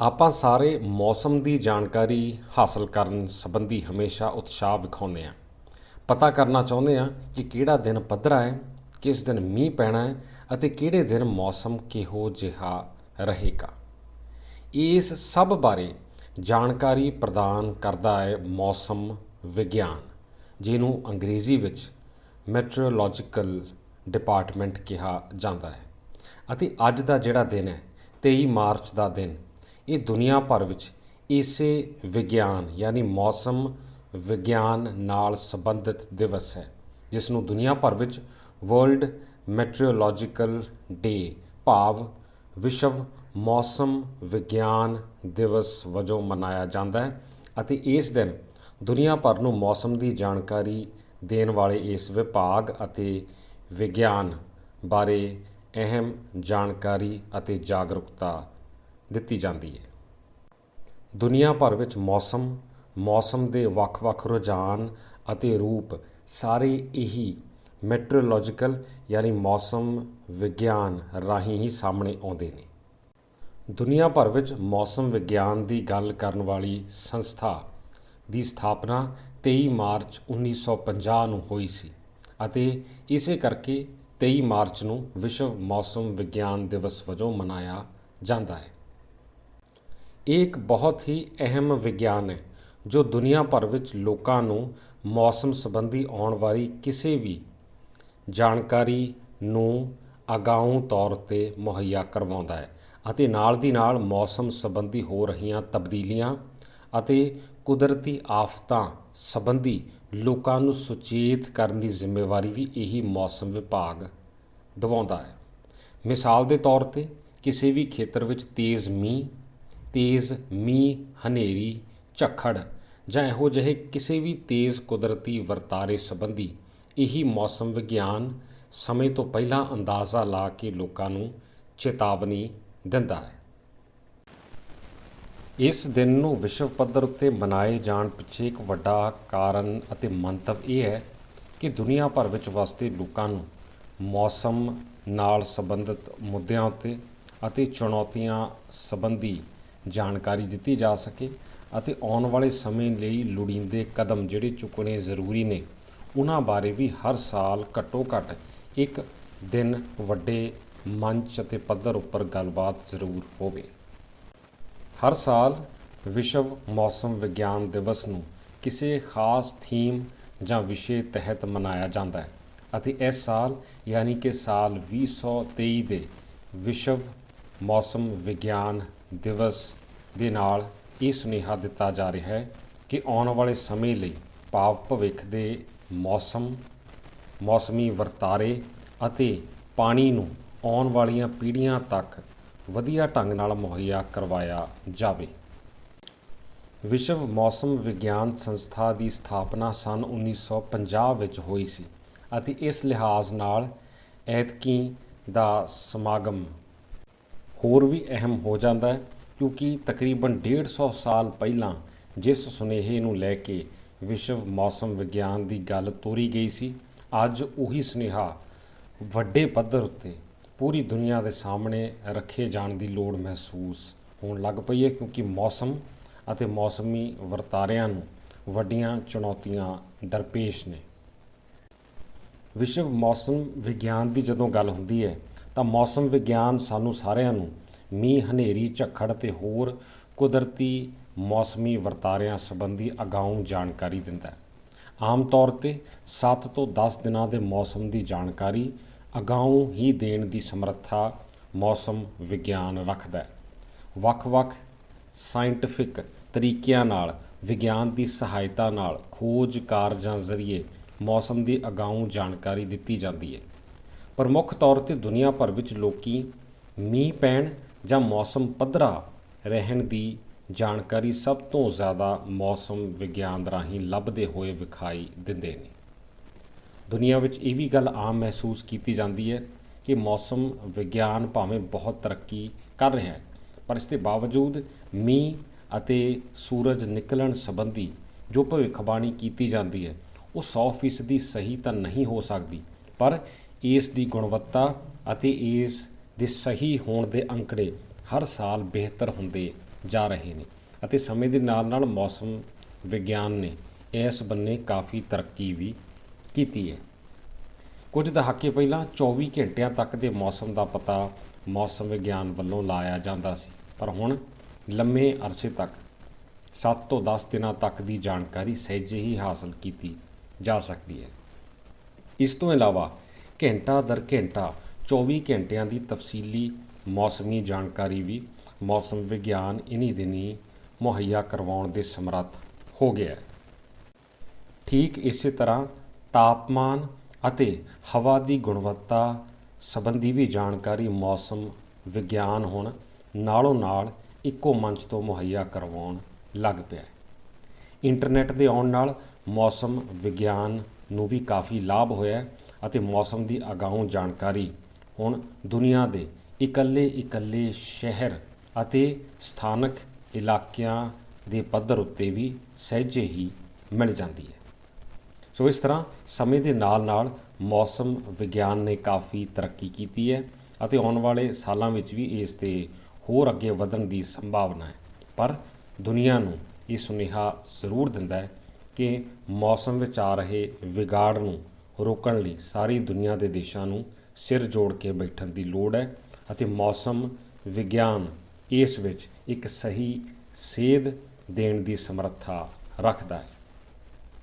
ਆਪਾਂ ਸਾਰੇ ਮੌਸਮ ਦੀ ਜਾਣਕਾਰੀ ਹਾਸਲ ਕਰਨ ਸੰਬੰਧੀ ਹਮੇਸ਼ਾ ਉਤਸ਼ਾਹ ਵਿਖਾਉਂਦੇ ਹਾਂ। ਪਤਾ ਕਰਨਾ ਚਾਹੁੰਦੇ ਹਾਂ ਕਿ ਕਿਹੜਾ ਦਿਨ ਪੱਧਰਾ ਹੈ, ਕਿਸ ਦਿਨ ਮੀਂਹ ਪੈਣਾ ਹੈ ਅਤੇ ਕਿਹੜੇ ਦਿਨ ਮੌਸਮ ਕਿਹੋ ਜਿਹਾ ਰਹੇਗਾ। ਇਸ ਸਭ ਬਾਰੇ ਜਾਣਕਾਰੀ ਪ੍ਰਦਾਨ ਕਰਦਾ ਹੈ ਮੌਸਮ ਵਿਗਿਆਨ, ਜਿਹਨੂੰ ਅੰਗਰੇਜ਼ੀ ਵਿੱਚ ਮੈਟਰੋਲੋਜੀਕਲ ਡਿਪਾਰਟਮੈਂਟ ਕਿਹਾ ਜਾਂਦਾ ਹੈ। ਅਤੇ ਅੱਜ ਦਾ ਜਿਹੜਾ ਦਿਨ ਹੈ 23 ਮਾਰਚ ਦਾ ਦਿਨ ਇਹ ਦੁਨੀਆ ਭਰ ਵਿੱਚ ਇਸੇ ਵਿਗਿਆਨ, ਯਾਨੀ ਮੌਸਮ ਵਿਗਿਆਨ ਨਾਲ ਸੰਬੰਧਿਤ ਦਿਵਸ ਹੈ ਜਿਸ ਨੂੰ ਦੁਨੀਆ ਭਰ ਵਿੱਚ ਵਰਲਡ ਮੈਟਰੋਲੋਜੀਕਲ ਡੇ ਭਾਵ ਵਿਸ਼ਵ ਮੌਸਮ ਵਿਗਿਆਨ ਦਿਵਸ ਵਜੋਂ ਮਨਾਇਆ ਜਾਂਦਾ ਹੈ ਅਤੇ ਇਸ ਦਿਨ ਦੁਨੀਆ ਭਰ ਨੂੰ ਮੌਸਮ ਦੀ ਜਾਣਕਾਰੀ ਦੇਣ ਵਾਲੇ ਇਸ ਵਿਭਾਗ ਅਤੇ ਵਿਗਿਆਨ ਬਾਰੇ ਅਹਿਮ ਜਾਣਕਾਰੀ ਅਤੇ ਜਾਗਰੂਕਤਾ ਦਿੱਤੀ ਜਾਂਦੀ ਹੈ। ਦੁਨੀਆ ਭਰ ਵਿੱਚ ਮੌਸਮ ਮੌਸਮ ਦੇ ਵੱਖ-ਵੱਖ ਰੁਝਾਨ ਅਤੇ ਰੂਪ ਸਾਰੇ ਇਹੀ ਮੈਟਰੋਲੋਜੀਕਲ ਯਾਨੀ ਮੌਸਮ ਵਿਗਿਆਨ ਰਾਹੀਂ ਹੀ ਸਾਹਮਣੇ ਆਉਂਦੇ ਨੇ। ਦੁਨੀਆ ਭਰ ਵਿੱਚ ਮੌਸਮ ਵਿਗਿਆਨ ਦੀ ਗੱਲ ਕਰਨ ਵਾਲੀ ਸੰਸਥਾ ਦੀ ਸਥਾਪਨਾ 23 ਮਾਰਚ 1950 ਨੂੰ ਹੋਈ ਸੀ ਅਤੇ ਇਸੇ ਕਰਕੇ 23 ਮਾਰਚ ਨੂੰ ਵਿਸ਼ਵ ਮੌਸਮ ਵਿਗਿਆਨ ਦਿਵਸ ਵਜੋਂ ਮਨਾਇਆ ਜਾਂਦਾ ਹੈ। ਇਹ ਇੱਕ ਬਹੁਤ ਹੀ ਅਹਿਮ ਵਿਗਿਆਨ ਹੈ, ਜੋ ਦੁਨੀਆ ਭਰ ਵਿੱਚ ਲੋਕਾਂ ਨੂੰ ਮੌਸਮ ਸੰਬੰਧੀ ਆਉਣ ਵਾਲੀ ਕਿਸੇ ਵੀ ਜਾਣਕਾਰੀ ਨੂੰ ਅਗਾਊਂ ਤੌਰ ਤੇ ਮੁਹੱਈਆ ਕਰਵਾਉਂਦਾ ਹੈ ਅਤੇ ਨਾਲ ਦੀ ਨਾਲ ਮੌਸਮ ਸੰਬੰਧੀ ਹੋ ਰਹੀਆਂ ਤਬਦੀਲੀਆਂ ਅਤੇ ਕੁਦਰਤੀ ਆਫਤਾਂ ਸੰਬੰਧੀ ਲੋਕਾਂ ਨੂੰ ਸੁਚੇਤ ਕਰਨ ਦੀ ਜ਼ਿੰਮੇਵਾਰੀ ਵੀ ਇਹੀ ਮੌਸਮ ਵਿਭਾਗ ਦਿਵਾਉਂਦਾ ਹੈ। ਮਿਸਾਲ ਦੇ ਤੌਰ ਤੇ ਕਿਸੇ ਵੀ ਖੇਤਰ ਵਿੱਚ ਤੇਜ਼ ਮੀਂਹ ਤੇਜ਼ ਮੀਂਹ, ਹਨੇਰੀ, ਝੱਖੜ ਜਾਂ ਇਹੋ ਜਿਹੇ ਕਿਸੇ ਵੀ ਤੇਜ਼ ਕੁਦਰਤੀ ਵਰਤਾਰੇ ਸੰਬੰਧੀ ਇਹੀ ਮੌਸਮ ਵਿਗਿਆਨ ਸਮੇਂ ਤੋਂ ਪਹਿਲਾਂ ਅੰਦਾਜ਼ਾ ਲਾ ਕੇ ਲੋਕਾਂ ਨੂੰ ਚੇਤਾਵਨੀ ਦਿੰਦਾ ਹੈ। ਇਸ ਦਿਨ ਨੂੰ ਵਿਸ਼ਵ ਪੱਧਰ ਉੱਤੇ ਮਨਾਏ ਜਾਣ ਪਿੱਛੇ ਇੱਕ ਵੱਡਾ ਕਾਰਨ ਅਤੇ ਮੰਤਵ ਇਹ ਹੈ ਕਿ ਦੁਨੀਆ ਭਰ ਵਿੱਚ ਵਸਦੇ ਲੋਕਾਂ ਨੂੰ ਮੌਸਮ ਨਾਲ ਸੰਬੰਧਿਤ ਮੁੱਦਿਆਂ ਉੱਤੇ ਅਤੇ ਚੁਣੌਤੀਆਂ ਸੰਬੰਧੀ ਜਾਣਕਾਰੀ ਦਿੱਤੀ ਜਾ ਸਕੇ ਅਤੇ ਆਉਣ ਵਾਲੇ ਸਮੇਂ ਲਈ ਲੋੜੀਂਦੇ ਕਦਮ ਜਿਹੜੇ ਚੁੱਕਣੇ ਜ਼ਰੂਰੀ ਨੇ, ਉਹਨਾਂ ਬਾਰੇ ਵੀ ਹਰ ਸਾਲ ਘੱਟੋ ਘੱਟ ਇੱਕ ਦਿਨ ਵੱਡੇ ਮੰਚ ਅਤੇ ਪੱਧਰ ਉੱਪਰ ਗੱਲਬਾਤ ਜ਼ਰੂਰ ਹੋਵੇ। ਹਰ ਸਾਲ ਵਿਸ਼ਵ ਮੌਸਮ ਵਿਗਿਆਨ ਦਿਵਸ ਨੂੰ ਕਿਸੇ ਖਾਸ ਥੀਮ ਜਾਂ ਵਿਸ਼ੇ ਤਹਿਤ ਮਨਾਇਆ ਜਾਂਦਾ ਹੈ ਅਤੇ ਇਸ ਸਾਲ ਯਾਨੀ ਕਿ ਸਾਲ 2023 ਦੇ ਵਿਸ਼ਵ ਮੌਸਮ ਵਿਗਿਆਨ ਦਿਵਸ ਦੇ ਨਾਲ ਇਹ ਸੁਨੇਹਾ ਦਿੱਤਾ ਜਾ ਰਿਹਾ ਹੈ ਕਿ ਆਉਣ ਵਾਲੇ ਸਮੇਂ ਲਈ ਭਾਵ ਭਵਿੱਖ ਦੇ ਮੌਸਮ, ਮੌਸਮੀ ਵਰਤਾਰੇ ਅਤੇ ਪਾਣੀ ਨੂੰ ਆਉਣ ਵਾਲੀਆਂ ਪੀੜ੍ਹੀਆਂ ਤੱਕ ਵਧੀਆ ਢੰਗ ਨਾਲ ਮੁਹੱਈਆ ਕਰਵਾਇਆ ਜਾਵੇ। ਵਿਸ਼ਵ ਮੌਸਮ ਵਿਗਿਆਨ ਸੰਸਥਾ ਦੀ ਸਥਾਪਨਾ ਸਨ 1950 ਵਿੱਚ ਹੋਈ ਸੀ ਅਤੇ ਇਸ ਲਿਹਾਜ਼ ਨਾਲ ਐਤਕੀ ਦਾ ਸਮਾਗਮ ਹੋਰ ਵੀ ਅਹਿਮ ਹੋ ਜਾਂਦਾ ਹੈ। ਕਿਉਂਕਿ ਤਕਰੀਬਨ 150 ਸਾਲ ਪਹਿਲਾਂ ਜਿਸ ਸੁਨੇਹੇ ਨੂੰ ਲੈ ਕੇ ਵਿਸ਼ਵ ਮੌਸਮ ਵਿਗਿਆਨ ਦੀ ਗੱਲ ਤੋਰੀ ਗਈ ਸੀ, ਅੱਜ ਉਹੀ ਸੁਨੇਹਾ ਵੱਡੇ ਪੱਧਰ ਉੱਤੇ ਪੂਰੀ ਦੁਨੀਆ ਦੇ ਸਾਹਮਣੇ ਰੱਖੇ ਜਾਣ ਦੀ ਲੋੜ ਮਹਿਸੂਸ ਹੋਣ ਲੱਗ ਪਈ ਹੈ, ਕਿਉਂਕਿ ਮੌਸਮ ਅਤੇ ਮੌਸਮੀ ਵਰਤਾਰਿਆਂ ਨੂੰ ਵੱਡੀਆਂ ਚੁਣੌਤੀਆਂ ਦਰਪੇਸ਼ ਨੇ। ਵਿਸ਼ਵ ਮੌਸਮ ਵਿਗਿਆਨ ਦੀ ਜਦੋਂ ਗੱਲ ਹੁੰਦੀ ਹੈ, ਤਾਂ ਮੌਸਮ ਵਿਗਿਆਨ ਸਾਨੂੰ ਸਾਰਿਆਂ ਨੂੰ ਮੀਂਹ, ਹਨੇਰੀ, ਝੱਖੜ ਤੇ ਹੋਰ ਕੁਦਰਤੀ ਮੌਸਮੀ ਵਰਤਾਰਿਆਂ ਸੰਬੰਧੀ ਅਗਾਊਂ ਜਾਣਕਾਰੀ ਦਿੰਦਾ ਹੈ। ਆਮ ਤੌਰ ਤੇ 7 ਤੋਂ 10 ਦਿਨਾਂ ਦੇ ਮੌਸਮ ਦੀ ਜਾਣਕਾਰੀ ਅਗਾਊਂ ਹੀ ਦੇਣ ਦੀ ਸਮਰੱਥਾ ਮੌਸਮ ਵਿਗਿਆਨ ਰੱਖਦਾ ਹੈ। ਵੱਖ-ਵੱਖ ਸਾਇੰਟਿਫਿਕ ਤਰੀਕਿਆਂ ਨਾਲ, ਵਿਗਿਆਨ ਦੀ ਸਹਾਇਤਾ ਨਾਲ ਖੋਜ ਕਾਰਜਾਂ ਜ਼ਰੀਏ ਮੌਸਮ ਦੀ ਅਗਾਊਂ ਜਾਣਕਾਰੀ ਦਿੱਤੀ ਜਾਂਦੀ ਹੈ। ਪਰ ਮੁੱਖ ਤੌਰ ਤੇ ਦੁਨੀਆ ਭਰ ਵਿੱਚ ਲੋਕੀ ਮੀਂਹ ਪੈਣ ਜਾਂ ਮੌਸਮ ਪੱਧਰਾ ਰਹਿਣ ਦੀ ਜਾਣਕਾਰੀ ਸਭ ਤੋਂ ਜ਼ਿਆਦਾ ਮੌਸਮ ਵਿਗਿਆਨ ਰਾਹੀਂ ਲੱਭਦੇ ਹੋਏ ਵਿਖਾਈ ਦਿੰਦੇ ਨੇ। ਦੁਨੀਆ ਵਿੱਚ ਇਹ ਵੀ ਗੱਲ ਆਮ ਮਹਿਸੂਸ ਕੀਤੀ ਜਾਂਦੀ ਹੈ ਕਿ ਮੌਸਮ ਵਿਗਿਆਨ ਭਾਵੇਂ ਬਹੁਤ ਤਰੱਕੀ ਕਰ ਰਿਹਾ ਹੈ, ਪਰ ਇਸ ਦੇ ਬਾਵਜੂਦ ਮੀਂਹ ਅਤੇ ਸੂਰਜ ਨਿਕਲਣ ਸੰਬੰਧੀ ਜੋ ਭਵਿੱਖਬਾਣੀ ਕੀਤੀ ਜਾਂਦੀ ਹੈ, ਉਹ 100% ਸਹੀ ਤਾਂ ਨਹੀਂ ਹੋ ਸਕਦੀ, ਪਰ ਇਸ ਦੀ ਗੁਣਵੱਤਾ ਅਤੇ ਇਸ ਦੇ ਸਹੀ ਹੋਣ ਦੇ ਅੰਕੜੇ ਹਰ ਸਾਲ ਬਿਹਤਰ ਹੁੰਦੇ ਜਾ ਰਹੇ ਨੇ ਅਤੇ ਸਮੇਂ ਦੇ ਨਾਲ ਨਾਲ ਮੌਸਮ ਵਿਗਿਆਨ ਨੇ ਇਸ ਬੰਨੇ ਕਾਫੀ ਤਰੱਕੀ ਵੀ ਕੀਤੀ ਹੈ। ਕੁਝ ਦਹਾਕੇ ਪਹਿਲਾਂ 24 ਘੰਟਿਆਂ ਤੱਕ ਦੇ ਮੌਸਮ ਦਾ ਪਤਾ ਮੌਸਮ ਵਿਗਿਆਨ ਵੱਲੋਂ ਲਾਇਆ ਜਾਂਦਾ ਸੀ, ਪਰ ਹੁਣ ਲੰਮੇ ਅਰਸੇ ਤੱਕ 7 ਤੋਂ 10 ਦਿਨਾਂ ਤੱਕ ਦੀ ਜਾਣਕਾਰੀ ਸਹਿਜੇ ਹੀ ਹਾਸਲ ਕੀਤੀ ਜਾ ਸਕਦੀ ਹੈ। ਇਸ ਤੋਂ ਇਲਾਵਾ ਘੰਟਾ ਦਰ ਘੰਟਾ 24 ਘੰਟਿਆਂ ਦੀ ਤਫਸੀਲੀ ਮੌਸਮੀ ਜਾਣਕਾਰੀ ਵੀ ਮੌਸਮ ਵਿਗਿਆਨ ਇਨੀ ਦਿਨੀ ਮੁਹੱਈਆ ਕਰਵਾਉਣ ਦੇ ਸਮਰੱਥ ਹੋ ਗਿਆ ਹੈ। ਠੀਕ ਇਸੇ ਤਰ੍ਹਾਂ ਤਾਪਮਾਨ ਅਤੇ ਹਵਾ ਦੀ ਗੁਣਵੱਤਾ ਸੰਬੰਧੀ ਵੀ ਜਾਣਕਾਰੀ ਮੌਸਮ ਵਿਗਿਆਨ ਹੁਣ ਨਾਲੋਂ ਨਾਲ ਇੱਕੋ ਮੰਚ ਤੋਂ ਮੁਹੱਈਆ ਕਰਵਾਉਣ ਲੱਗ ਪਿਆ ਹੈ। ਇੰਟਰਨੈਟ ਦੇ ਆਉਣ ਨਾਲ ਮੌਸਮ ਵਿਗਿਆਨ ਨੂੰ ਵੀ ਕਾਫੀ ਲਾਭ ਹੋਇਆ ਅਤੇ ਮੌਸਮ ਦੀ ਅਗਾਊਂ ਜਾਣਕਾਰੀ ਹੁਣ ਦੁਨੀਆ ਦੇ ਇਕੱਲੇ ਇਕੱਲੇ ਸ਼ਹਿਰ ਅਤੇ ਸਥਾਨਕ ਇਲਾਕਿਆਂ ਦੇ ਪੱਧਰ ਉੱਤੇ ਵੀ ਸਹਿਜੇ ਹੀ ਮਿਲ ਜਾਂਦੀ ਹੈ। ਸੋ ਇਸ ਤਰ੍ਹਾਂ ਸਮੇਂ ਦੇ ਨਾਲ ਨਾਲ ਮੌਸਮ ਵਿਗਿਆਨ ਨੇ ਕਾਫੀ ਤਰੱਕੀ ਕੀਤੀ ਹੈ ਅਤੇ ਆਉਣ ਵਾਲੇ ਸਾਲਾਂ ਵਿੱਚ ਵੀ ਇਸ ਤੇ ਹੋਰ ਅੱਗੇ ਵਧਣ ਦੀ ਸੰਭਾਵਨਾ ਹੈ। ਪਰ ਦੁਨੀਆ ਨੂੰ ਇਹ ਸੁਨੇਹਾ ਜ਼ਰੂਰ ਦਿੰਦਾ ਹੈ ਕਿ ਮੌਸਮ ਵਿੱਚ ਆ ਰਹੇ ਵਿਗਾੜ ਨੂੰ ਰੋਕਣ ਲਈ ਸਾਰੀ ਦੁਨੀਆ ਦੇ ਦੇਸ਼ਾਂ ਨੂੰ ਸਿਰ ਜੋੜ ਕੇ ਬੈਠਣ ਦੀ ਲੋੜ ਹੈ ਅਤੇ ਮੌਸਮ ਵਿਗਿਆਨ ਇਸ ਵਿੱਚ ਇੱਕ ਸਹੀ ਸੇਧ ਦੇਣ ਦੀ ਸਮਰੱਥਾ ਰੱਖਦਾ ਹੈ।